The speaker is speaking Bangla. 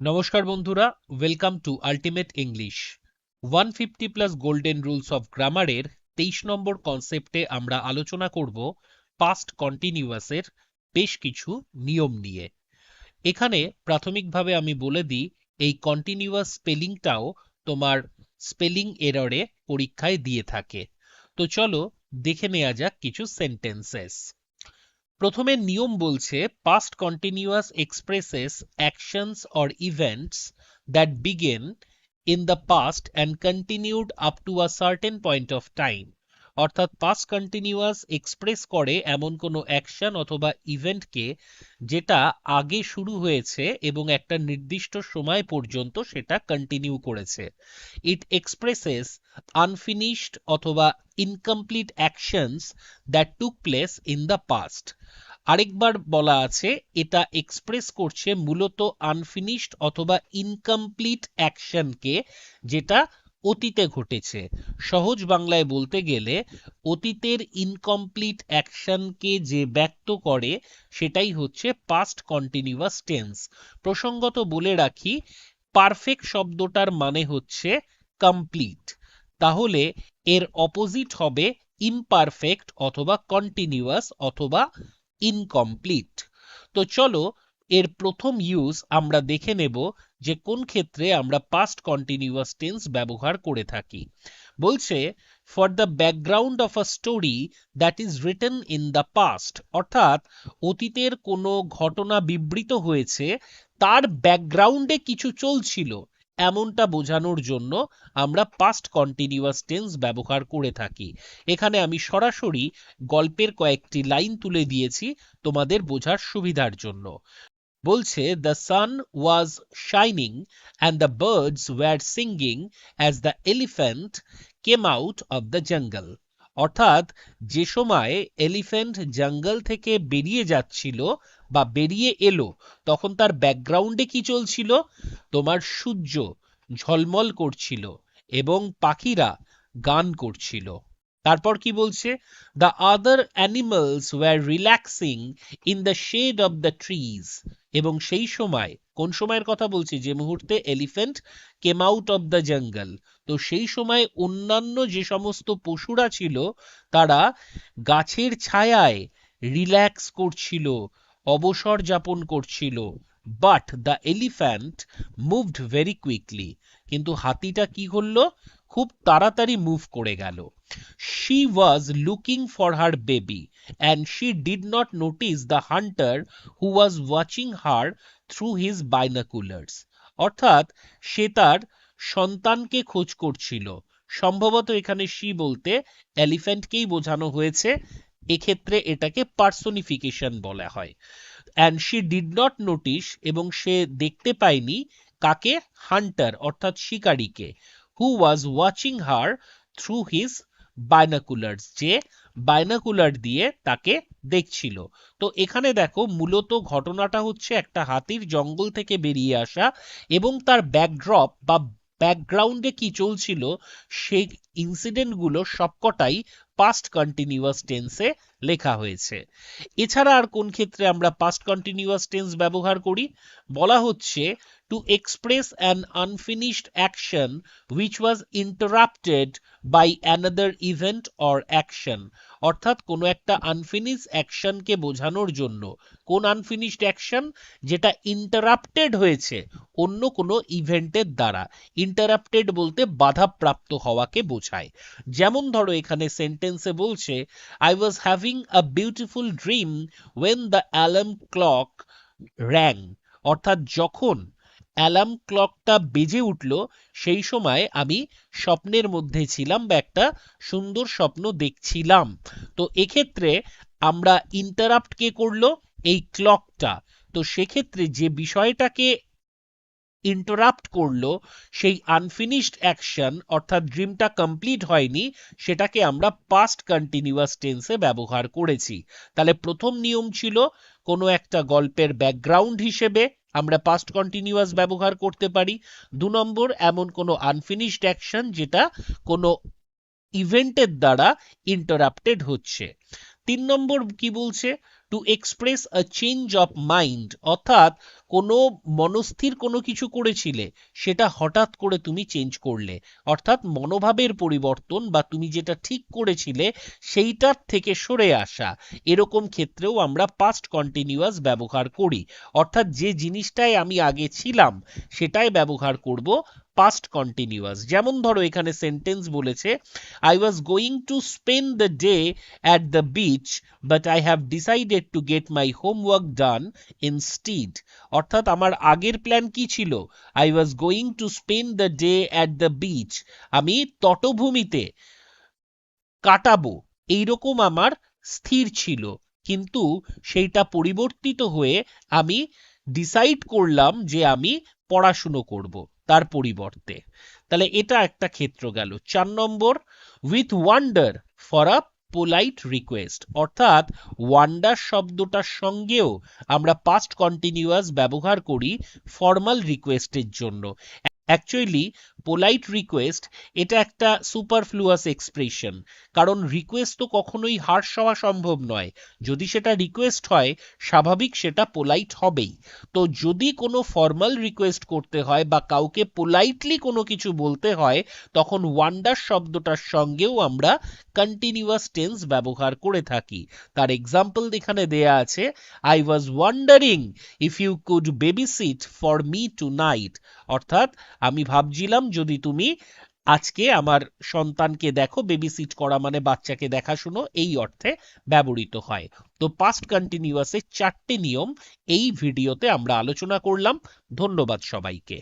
নমস্কার বন্ধুরা welcome to ultimate English one fifty plus golden rules of গ্রামারের তেইশ নম্বর কনসেপ্টে আমরা আলোচনা করব পাস্ট কন্টিনিউয়াসের বেশ কিছু নিয়ম নিয়ে। এখানে প্রাথমিকভাবে আমি বলে দিই, এই কন্টিনিউয়াস স্পেলিংটাও তোমার স্পেলিং এররে পরীক্ষায় দিয়ে থাকে। তো চলো দেখে নেওয়া যাক কিছু সেন্টেন্সেস প্রথমে নিয়ম বলছে past continuous expresses actions or events that began in the past and continued up to a certain point of time অর্থাৎ পাস্ট কন্টিনিউয়াস এক্সপ্রেস করে এমন কোনো অ্যাকশন অথবা ইভেন্টকে যেটা আগে শুরু হয়েছে এবং একটা নির্দিষ্ট সময় পর্যন্ত সেটা কন্টিনিউ করেছে। ইট এক্সপ্রেসেস আনফিনিশড অথবা incomplete actions that took place in the past আরেকবার বলা আছে, এটা এক্সপ্রেস করছে মূলত আনফিনিশড অথবা ইনকমপ্লিট অ্যাকশনকে যেটা অতীতে ঘটেছে। সহজ বাংলায় বলতে গেলে, অতীতের ইনকমপ্লিট অ্যাকশনকে যে ব্যক্ত করে, সেটাই হচ্ছে পাস্ট কন্টিনিউয়াস টেন্স প্রসঙ্গত বলে রাখি পারফেক্ট শব্দটার মানে হচ্ছে কমপ্লিট তাহলে এর অপোজিট হবে ইমপারফেক্ট অথবা কন্টিনিউয়াস অথবা ইনকমপ্লিট তো চলো এর প্রথম ইউজ আমরা দেখে নেব যে কোন ক্ষেত্রে আমরা পাস্ট কন্টিনিউয়াস টেন্স ব্যবহার করে থাকি। বলছে for the background of a story that is written in the past অর্থাৎ অতীতের কোনো ঘটনা বিবৃত হয়েছে, তার ব্যাকগ্রাউন্ডে কিছু চলছিল। এমনটা বোঝানোর জন্য আমরা পাস্ট কন্টিনিউয়াস টেন্স ব্যবহার করে থাকি। এখানে আমি সরাসরি গল্পের কয়েকটি লাইন তুলে দিয়েছি তোমাদের বোঝার সুবিধার জন্য। বলছে the sun was shining and the birds were singing as the elephant came out of the jungle অর্থাৎ, যে সময় এলিফ্যান্ট জঙ্গল থেকে বেরিয়ে যাচ্ছিল বা বেরিয়ে এলো, তখন তার ব্যাকগ্রাউন্ডে কি চলছিল? তোমার সূর্য ঝলমল করছিল এবং পাখিরা গান করছিল। তারপর কি বলছে? The other animals were relaxing in the shade of the trees এবং সেই সময়, কোন সময়ের কথা বলছি? যে মুহূর্তে elephant came out of the jungle তো সেই সময় অন্যান্য যে সমস্ত পশুরা ছিল, তারা গাছের ছায়ায় রিল্যাক্স করছিল, অবসর যাপন করছিল। But the elephant moved very quickly কিন্তু হাতিটা কি করল? খুব তাড়াতাড়ি মুভ করে গেল। She was looking for her baby and she did not notice the hunter who was watching her through his binoculars অর্থাৎ সে তার সন্তানকে খোঁজ করছিল। সম্ভবত এখানে শি বলতে এলিফ্যান্টকেই বোঝানো হয়েছে। এক্ষেত্রে এটাকে পার্সোনিফিকেশন বলা হয়। And she did not notice এবং সে দেখতে পায়নি কাকে? হান্টার অর্থাৎ শিকারীকে who was watching her through his binoculars যে বাইনাকুলার দিয়ে তাকে দেখছিল। তো এখানে দেখো, মূলত ঘটনাটা হচ্ছে একটা হাতির জঙ্গল থেকে বেরিয়ে আসা এবং তার ব্যাকড্রপ বা ব্যাকগ্রাউন্ডে কি চলছিল, সেই ইনসিডেন্টগুলো সবকটাই পাস্ট কন্টিনিউয়াস টেন্সে লেখা হয়েছে। এছাড়া আর কোন ক্ষেত্রে আমরা পাস্ট কন্টিনিউয়াস টেন্স ব্যবহার করি? বলা হচ্ছে to express an unfinished action which was interrupted by another event or action অর্থাৎ কোনো একটা আনফিনিশ অ্যাকশনকে বোঝানোর জন্য। কোন আনফিনিশড অ্যাকশন যেটা ইন্টারাপ্টেড হয়েছে অন্য কোনো ইভেন্টের দ্বারা। ইন্টারাপ্টেড বলতে বাধাপ্রাপ্ত হওয়াকে বোঝায়। যেমন ধরো এখানে সেন্টেন্সে বলছে I was having a beautiful dream when the alarm clock rang অর্থাৎ যখন অ্যালার্ম ক্লকটা বেজে উঠল, সেই সময় আমি স্বপ্নের মধ্যে ছিলাম বা একটা সুন্দর স্বপ্ন দেখছিলাম। তো এক্ষেত্রে আমরা ইন্টারাপ্ট কে করল? এই ক্লকটা। তো সেক্ষেত্রে যে বিষয়টাকে ইন্টারাপ্ট করল, সেই আনফিনিশড অ্যাকশন অর্থাৎ ড্রিমটা কমপ্লিট হয়নি, সেটাকে আমরা পাস্ট কন্টিনিউয়াস টেন্সে ব্যবহার করেছি। তাহলে প্রথম নিয়ম ছিল কোনো একটা গল্পের ব্যাকগ্রাউন্ড হিসেবে আমরা পাস্ট কন্টিনিউয়াস ব্যবহার করতে পারি। দু নম্বর, এমন কোনো আনফিনিশড অ্যাকশন যেটা কোনো ইভেন্টের দ্বারা ইন্টারাপ্টেড হচ্ছে। তিন নম্বর কি বলছে? To express a change of mind অর্থাৎ কোনো মনস্থির কোনো কিছু করেছিলে, সেটা হঠাৎ করে তুমি চেঞ্জ করলে। অর্থাৎ মনোভাবের পরিবর্তন বা তুমি যেটা ঠিক করেছিলে, সেইটার থেকে সরে আসা। এরকম ক্ষেত্রেও আমরা পাস্ট কন্টিনিউয়াস ব্যবহার করি। অর্থাৎ যে জিনিসটায় আমি আগে ছিলাম, সেটাই ব্যবহার করব পাস্ট কন্টিনিউয়াস যেমন ধরো এখানে সেন্টেন্স বলেছে I was going to spend the day at the beach but I have decided to get my homework done instead অর্থাৎ আমার আগের প্ল্যান কি ছিল? I was going to spend the day at the beach আমি তটভূমিতে কাটাবো। এইরকম আমার স্থির ছিল। কিন্তু সেইটা পরিবর্তিত হয়ে আমি ডিসাইড করলাম যে আমি পড়াশুনো করব। তার পরিবর্তে। তাহলে এটা একটা ক্ষেত্র গেল। চার নম্বর with wonder for a polite request অর্থাৎ ওয়ান্ডার শব্দটার সঙ্গেও আমরা পাস্ট কন্টিনিউয়াস ব্যবহার করি ফর্মাল রিকোয়েস্টের জন্য। অ্যাকচুয়ালি পোলাইট রিকোয়েস্ট এটা একটা সুপারফ্লুয়াস এক্সপ্রেশন কারণ রিকোয়েস্ট তো কখনোই হার্শ হওয়া সম্ভব নয়। যদি সেটা রিকোয়েস্ট হয়, স্বাভাবিক সেটা পোলাইট হবেই। তো যদি কোনো ফর্মাল রিকোয়েস্ট করতে হয় বা কাউকে পোলাইটলি কোনো কিছু বলতে হয়, তখন ওয়ান্ডার শব্দটার সঙ্গেও আমরা কন্টিনিউয়াস টেন্স ব্যবহার করে থাকি। তার এক্সাম্পল এখানে দেয়া আছে I was wondering if you could babysit for me tonight অর্থাৎ, আমি ভাবছিলাম যদি তুমি আজকে আমার সন্তানকে দেখো বেবি সিট করা মানে বাচ্চাকে দেখাশুনো এই অর্থে ব্যবহৃত হয়। তো পাস্ট কন্টিনিউয়াসের চারটে নিয়ম এই ভিডিওতে আমরা আলোচনা করলাম। ধন্যবাদ সবাইকে।